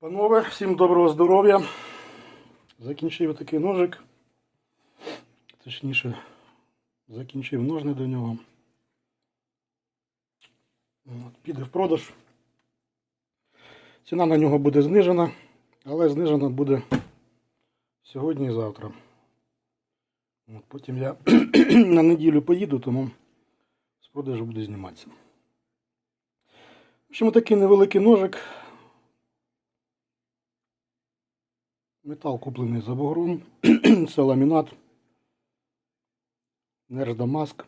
Панове, всім доброго здоров'я. Закінчив такий ножик. Точніше, закінчив ножни до нього. От, піде в продаж. Ціна на нього буде знижена, але знижена буде сьогодні і завтра. От, потім я на неділю поїду, тому з продажу буде зніматися. В общем, такий невеликий ножик. Метал куплений за бугром. Це ламінат. Нерж Дамаск.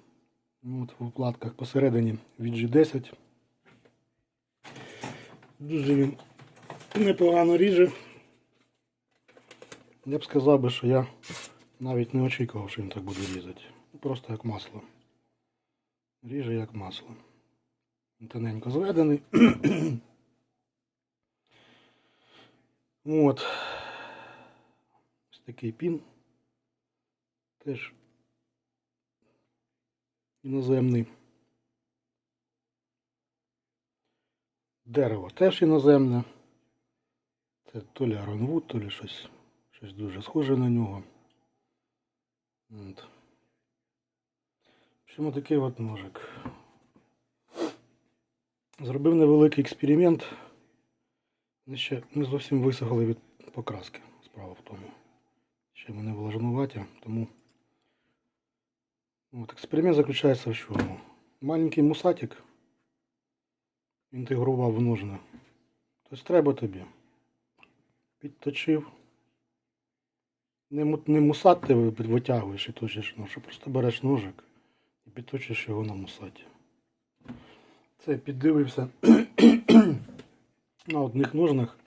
Ну, От в вкладках посередині від G10. Дуже він непогано ріже. Я б сказав би, що я навіть не очікував, що він так буде різати. Просто як масло. Ріже як масло. Тоненько зведений. От. Такий пін. Теж іноземний. Дерево теж іноземне. Це то лі Аронвуд, то лі щось, щось дуже схоже на нього. От. Общем, такий от ножик. Зробив невеликий експеримент. Вони ще не зовсім висохли від покраски. Справа в тому. Ще вони влажнуваті, тому от, експеримент заключається в чому? Маленький мусатик інтегрував в ножни. Тобто треба тобі. Підточив. Не, не мусат ти витягуєш і точиш нож, а просто береш ножик і підточиш його на мусаті. Це піддивився на одних ножнах.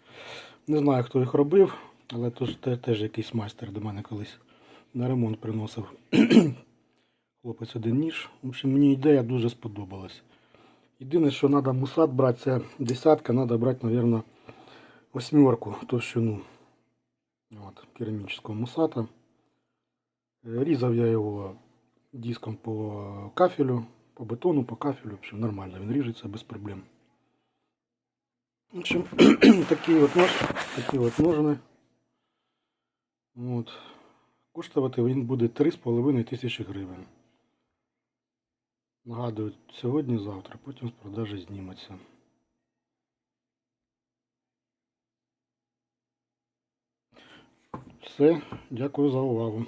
Не знаю, хто їх робив, але те- теж якийсь майстер до мене колись на ремонт приносив. Хлопець один ніж. В общем, мені ідея дуже сподобалась. Єдине, що треба мусат брати, це десятка, треба брати, мабуть, восьмерку товщину от, керамічного мусата. Е, Різав я його диском по кафелю, по бетону, по кафелю. В общем, нормально, він ріжеться без проблем. В общем, такий от нож, такі от ножни. От. Коштувати він буде 3,5 тисячі гривень. Нагадую, сьогодні-завтра, потім з продажі зніметься. Все, дякую за увагу.